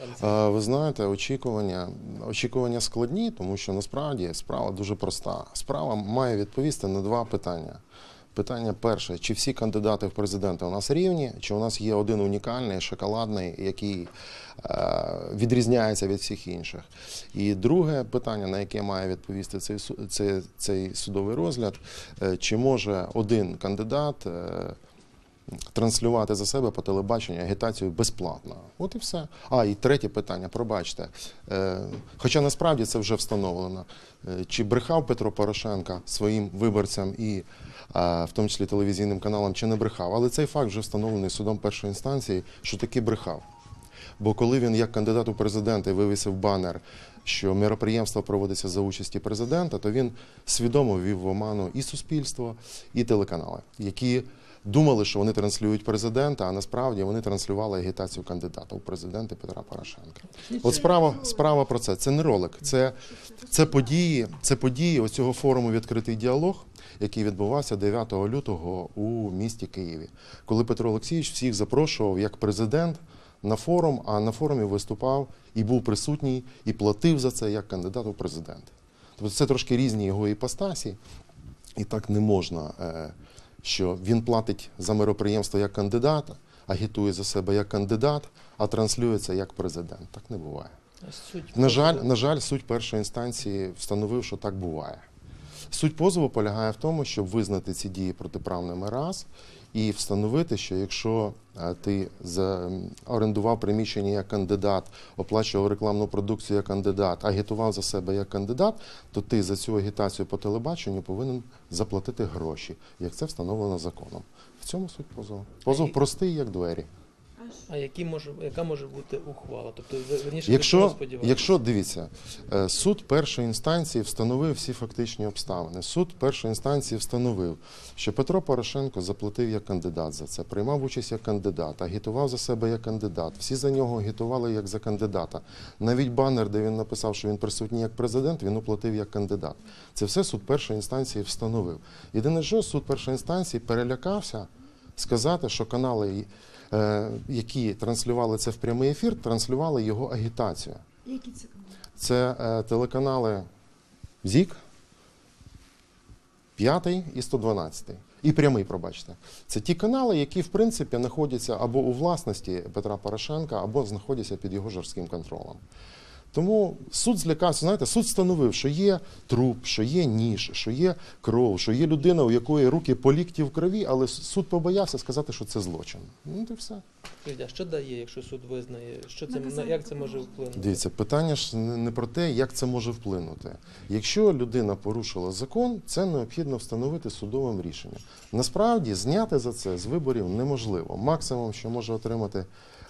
Е, Ви знаєте, очікування, очікування складні, тому що насправді справа дуже проста. Справа має відповісти на два питання. Питання перше: чи всі кандидати в президенти у нас рівні, чи у нас є один унікальний, шоколадний, який е, відрізняється від всіх інших. І друге питання, на яке має відповісти цей, цей, цей судовий розгляд, е, чи може один кандидат. Транслювати за себе по телебаченню агітацію безплатно. От і все. А, і третє питання, пробачте. Е, хоча насправді це вже встановлено. Е, чи брехав Петро Порошенка своїм виборцям і в тому числі телевізійним каналам, чи не брехав. Але цей факт вже встановлений судом першої інстанції, що таки брехав. Бо коли він як кандидат у президенти вивісив банер, що мероприємство проводиться за участі президента, то він свідомо ввів в оману і суспільство, і телеканали, які думали, що вони транслюють президента, а насправді вони транслювали агітацію кандидата у президенти Петра Порошенка. От справа, справа про це. Це не ролик, це, це події, це події оцього форуму відкритий діалог, який відбувався 9 лютого у місті Києві, коли Петро Олексійович всіх запрошував як президент на форум, а на форумі виступав і був присутній, і платив за це як кандидат у президенти. Тобто це трошки різні його іпостасі, і так не можна, е, що він платить за мероприємство як кандидата, агітує за себе як кандидат, а транслюється як президент. Так не буває. Суть На жаль, на жаль, суть першої інстанції встановив, що так буває. Суть позову полягає в тому, щоб визнати ці дії протиправними раз і встановити, що якщо е, ти орендував приміщення як кандидат, оплачував рекламну продукцію як кандидат, агітував за себе як кандидат, то ти за цю агітацію по телебаченню повинен заплатити гроші, як це встановлено законом. В цьому суть позову. Позов простий, як двері. А які може, яка може бути ухвала? Тобто, верніше, Якщо, якщо дивіться, е, суд першої інстанції встановив всі фактичні обставини. Суд першої інстанції встановив, що Петро Порошенко заплатив як кандидат за це, приймав участь як кандидат, агітував за себе як кандидат. Всі за нього агітували як за кандидата. Навіть банер, де він написав, що він присутній як президент, він оплатив як кандидат. Це все суд першої інстанції встановив. Єдине, що суд першої інстанції перелякався сказати, що канали, які транслювали це в прямий ефір, транслювали його агітацію. Які це канали? Це е, телеканали ЗІК, 5 і 112. І прямий, пробачте. Це ті канали, які, в принципі, знаходяться або у власності Петра Порошенка, або знаходяться під його жорстким контролем. Тому суд злякався, знаєте, суд встановив, що є труп, що є ніж, що є кров, що є людина, у якої руки по лікті в крові, але суд побоявся сказати, що це злочин. Ну, то все. А що дає, якщо суд визнає? Що це, як це може вплинути? Дивіться, питання ж не не про те, як це може вплинути. Якщо людина порушила закон, це необхідно встановити судовим рішенням. Насправді зняти за це з виборів неможливо. Максимум, що може отримати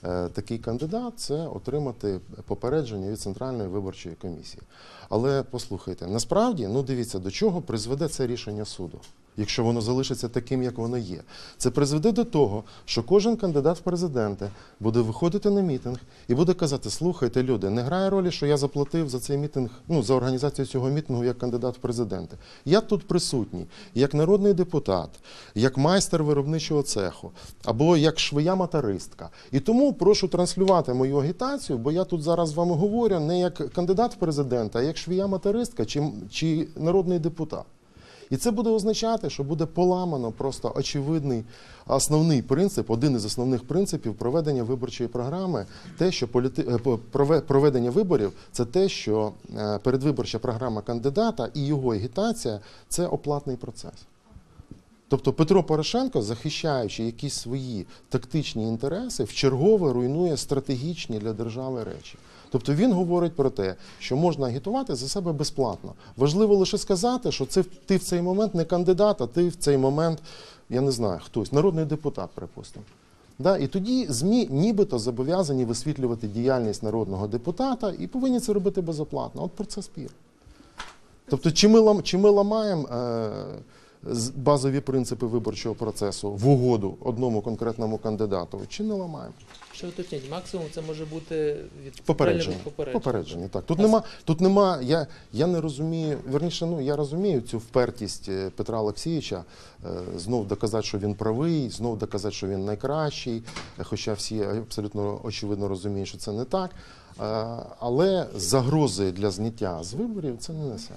е, такий кандидат, це отримати попередження від центральної виборчої комісії. Але послухайте, насправді, ну дивіться, до чого призведе це рішення суду. Якщо воно залишиться таким, як воно є, це призведе до того, що кожен кандидат в президенти буде виходити на мітинг і буде казати: слухайте, люди, не грає ролі, що я заплатив за цей мітинг, ну за організацію цього мітингу як кандидат в президенти. Я тут присутній, як народний депутат, як майстер виробничого цеху, або як швея-мотористка. І тому прошу транслювати мою агітацію, бо я тут зараз з вами говорю не як кандидат в президента, а як швея-мотористка чи, чи народний депутат. І це буде означати, що буде поламано просто очевидний основний принцип, один із основних принципів проведення виборчої програми. Те, що політи... е, прове- проведення виборів, це те, що е, передвиборча програма кандидата і його агітація це оплатний процес. Тобто Петро Порошенко, захищаючи якісь свої тактичні інтереси, вчергове руйнує стратегічні для держави речі. Тобто він говорить про те, що можна агітувати за себе безплатно. Важливо лише сказати, що це ти в цей момент не кандидат, а ти в цей момент, я не знаю, хтось, народний депутат, припустимо. Да? І тоді ЗМІ нібито зобов'язані висвітлювати діяльність народного депутата і повинні це робити безоплатно. От про це спір. Тобто, чи ми, чи ми ламаємо е, базові принципи виборчого процесу в угоду одному конкретному кандидату, чи не ламаємо? Що уточніть, максимум це може бути від Попередження. попередження. Попередження, так. Тут А нема, тут нема, я, я не розумію, верніше, ну, я розумію цю впертість е, Петра Олексійовича, е, знов доказати, що він правий, знов доказати, що він найкращий, е, хоча всі абсолютно очевидно розуміють, що це не так. Але загрози для зняття з виборів це не несе.